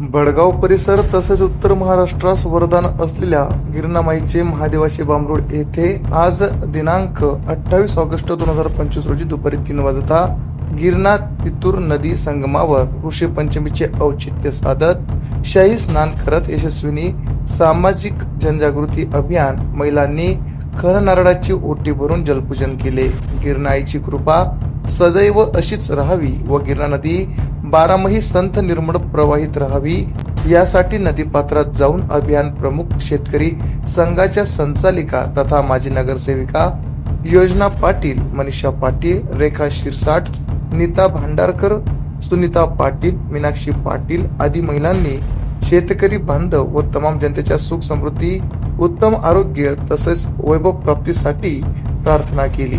बडगाव परिसर तसेच उत्तर महाराष्ट्रास वरदान असलेल्या गिरणामाईचे महादेवाचे बांबरूड येथे आज दिनांक अठ्ठावीस ऑगस्ट दोन हजार पंचवीस रोजी दुपारी तीन वाजता गिरणा तितूर नदी संगमावर ऋषी पंचमीचे औचित्य साधत शाही स्नान करत यशस्वीनी सामाजिक जनजागृती अभियान महिलांनी खर नारळाची ओटी भरून जलपूजन केले. गिरणाईची कृपा सदैव अशीच राहावी व गिरणा नदी बारामही संत निर्मळ प्रवाहित राहावी यासाठी नदीपात्रात जाऊन अभियान प्रमुख शेतकरी संघाच्या संचालिका तथा माजी नगरसेविका योजना पाटील मनीषा पाटील रेखा शिरसाट नीता भांडारकर सुनीता पाटील मीनाक्षी पाटील आदी महिलांनी शेतकरी बांधव व तमाम जनतेच्या सुख समृद्धी उत्तम आरोग्य तसेच वैभव प्राप्तीसाठी प्रार्थना केली.